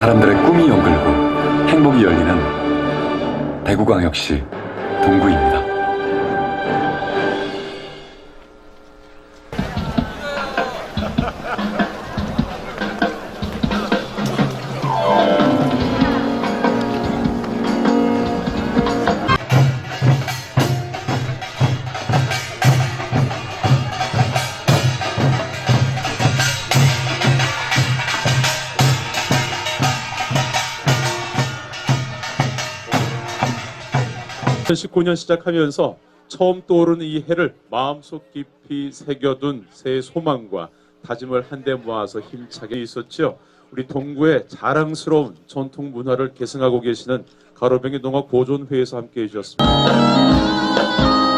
사람들의 꿈이 연글고 행복이 열리는 대구광역시 동구입니다. 천 19년 시작하면서 처음 떠오르는 이 해를 마음속 깊이 새겨둔 새해 소망과 다짐을 한데 모아서 힘차게 있었죠. 우리 동구의 자랑스러운 전통 문화를 계승하고 계시는 가로병의 농업 보존회에서 함께 해 주셨습니다.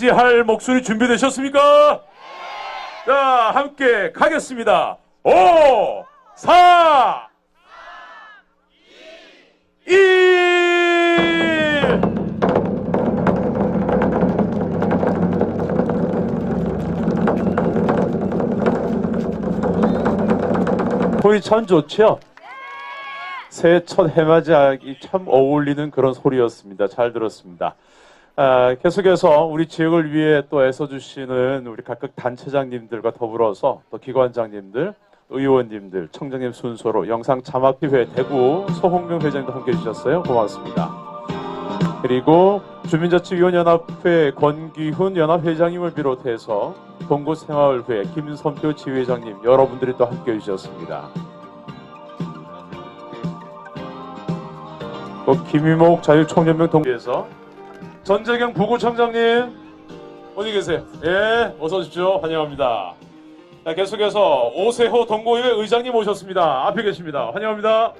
나. 맞이할 목소리 준비되셨습니까? 자, 함께 가겠습니다. 5, 4, 1. 소리 참 좋죠? 새해 첫 해맞이하기 참 어울리는 그런 소리였습니다. 잘 들었습니다. 아, 계속해서 우리 지역을 위해 또 애써주시는 우리 각각 단체장님들과 더불어서 또 기관장님들, 의원님들, 청장님 순서로 영상 자막회회 대구 서홍명 회장도 함께 해주셨어요. 고맙습니다. 그리고 주민자치위원연합회 권기훈 연합회장님을 비롯해서 동구생활회 김선표 지회장님 여러분들이 또 함께 해주셨습니다. 또 김희목 자유총연맹 동에서 전재경 부구청장님 어디 계세요? 예, 어서 오십시오. 환영합니다. 자, 계속해서 오세호 동고의회 의장님 오셨습니다. 앞에 계십니다. 환영합니다.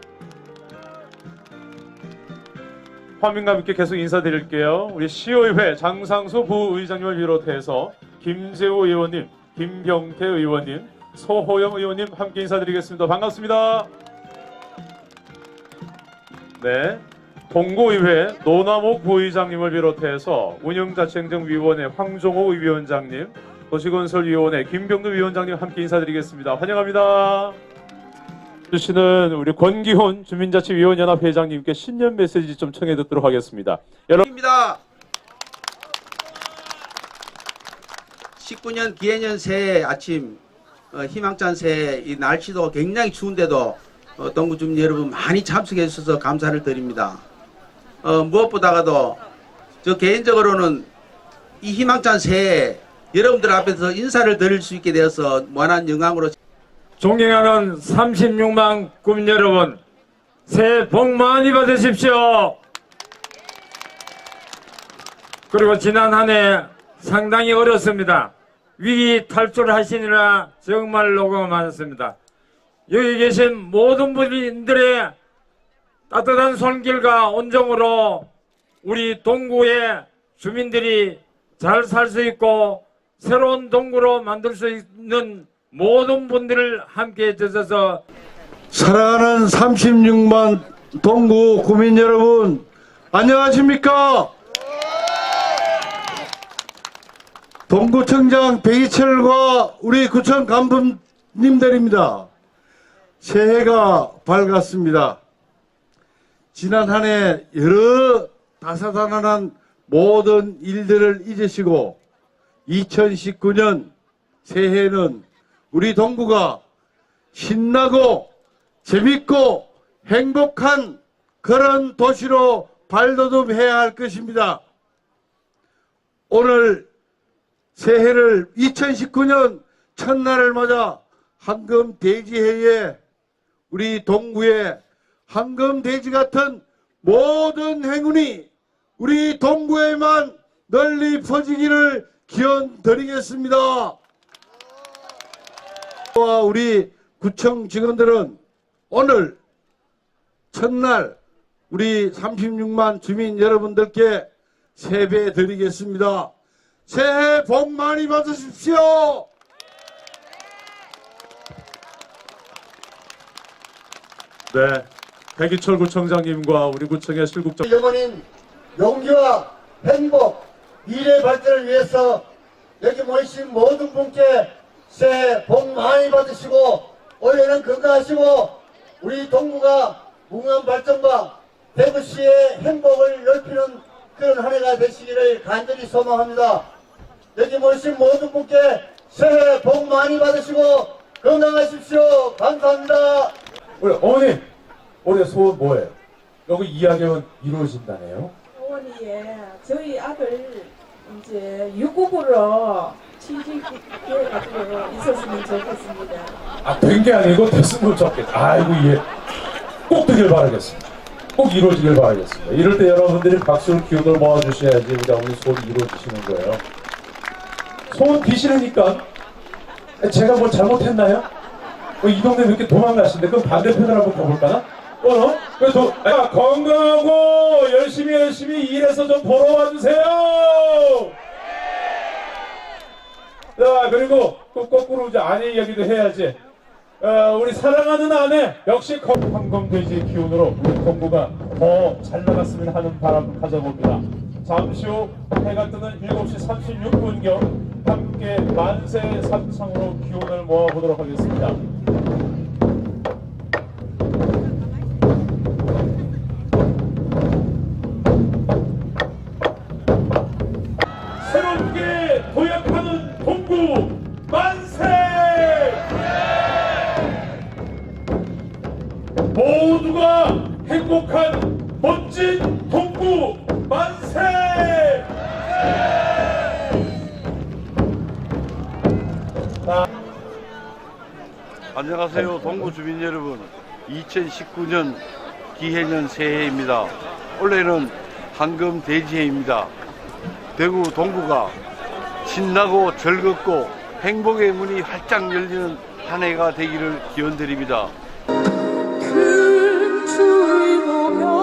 화면과 함께 계속 인사드릴게요. 우리 시의회 장상수 부의장님을 비롯해서 김재우 의원님, 김경태 의원님, 소호영 의원님 함께 인사드리겠습니다. 반갑습니다. 네. 동구의회 노남옥 부의장님을 비롯해서 운영자치행정위원회 황종호 위원장님, 도시건설위원회 김병도 위원장님 함께 인사드리겠습니다. 환영합니다. 주시는 우리 권기훈 주민자치위원연합 회장님께 신년 메시지 좀 청해 듣도록 하겠습니다. 여러분 입니다. 19년 기해년 새해 아침 어, 희망찬 새해 이 날씨도 굉장히 추운데도 어, 동구 주민 여러분 많이 참석해 주셔서 감사를 드립니다. 어, 무엇보다가도 저 개인적으로는 이 희망찬 새해 여러분들 앞에서 인사를 드릴 수 있게 되어서 무한한 영광으로 존경하는 36만 국민 여러분, 새해 복 많이 받으십시오. 그리고 지난 한 해 상당히 어렵습니다. 위기 탈출하시느라 정말 노고가 많았습니다. 여기 계신 모든 분들의 따뜻한 손길과 온정으로 우리 동구의 주민들이 잘 살 수 있고 새로운 동구로 만들 수 있는 모든 분들을 함께 해 주셔서 사랑하는 36만 동구 구민 여러분, 안녕하십니까? 동구청장 배희철과 우리 구청 간부님들입니다. 새해가 밝았습니다. 지난 한 해 여러 다사다난한 모든 일들을 잊으시고 2019년 새해는 우리 동구가 신나고 재밌고 행복한 그런 도시로 발돋움해야 할 것입니다. 오늘 새해를 2019년 첫날을 맞아 황금 대지해에 우리 동구의 황금 대지 같은 모든 행운이 우리 동구에만 널리 퍼지기를 기원 드리겠습니다. 와 우리 구청 직원들은 오늘 첫날 우리 36만 주민 여러분들께 세배 드리겠습니다. 새해 복 많이 받으십시오. 네. 백이철 구청장님과 우리 구청의 실국장 영원인 용기와 행복, 미래 발전을 위해서 여기 모이신 모든 분께 새해 복 많이 받으시고 올해는 건강하시고 우리 동구가 무궁한 발전과 대구시의 행복을 넓히는 그런 한 해가 되시기를 간절히 소망합니다. 여기 모이신 모든 분께 새해 복 많이 받으시고 건강하십시오. 감사합니다. 우리 어머님 올해 소원 뭐예요? 여기 이야기는 이루어진다네요. 어머니에 저희 아들 이제 유급으로 취직해가지고 있었으면 좋겠습니다. 아, 된 게 아니고 됐으면 좋겠다. 아이고, 예. 꼭 되길 바라겠습니다. 꼭 이루어지길 바라겠습니다. 이럴 때 여러분들이 박수를 기운을 모아주셔야지 우리 어머니 소원이 이루어지시는 거예요. 소원 비시르니까 제가 뭘 잘못했나요? 어, 이 동네 왜 이렇게 도망가시는데 그럼 반대편을 한번 가볼까나? 어? 그래서 아, 건강하고 열심히 열심히 일해서 좀 보러 와주세요. 자 그리고 또 거꾸로 이제 아내 이야기도 해야지. 어, 우리 사랑하는 아내 역시 건- 황금돼지의 기운으로 우리 동구가 더 잘 나갔으면 하는 바람 가져봅니다. 잠시 후 해가 뜨는 7시 36분경 함께 만세 삼창으로 기운을 모아보도록 하겠습니다. 모두가 행복한 멋진 동구 만세! 안녕하세요 동구 주민 여러분. 2019년 기해년 새해입니다. 올해는 황금 대지해입니다. 대구 동구가 신나고 즐겁고 행복의 문이 활짝 열리는 한 해가 되기를 기원드립니다 tomorrow.